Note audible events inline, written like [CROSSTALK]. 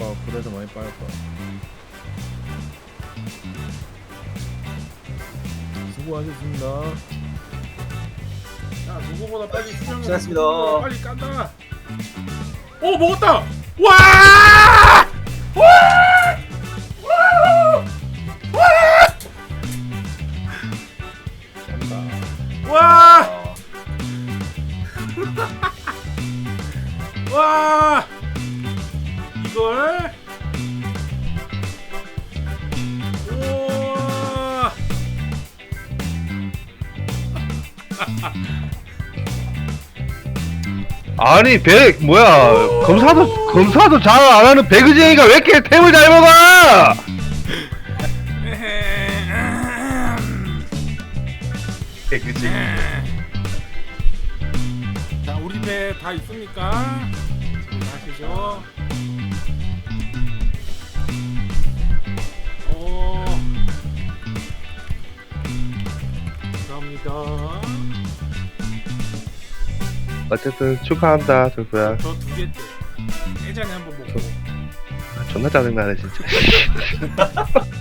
아까 그래서 많이 빠졌다. 수고하셨습니다. 야 누구보다 빨리 수정해 수고하셨습니다. 누구보다 빨리 깐다 오 먹었다 와! 와! 짠다. 와! 와! 이걸 우와! [LAUGHS] 아니 배 뭐야 검사도 검사도 잘 안 하는 배그쟁이가 왜 이렇게 템을 잘 먹어? [LAUGHS] 배그쟁이. 자, 우리 배다 있습니까? 지금 가시죠. 감사합니다. 어쨌든 축하한다 조수야. 저 두 개째. 예전에 한번 먹고. 존나 짜증나네 진짜. [LAUGHS]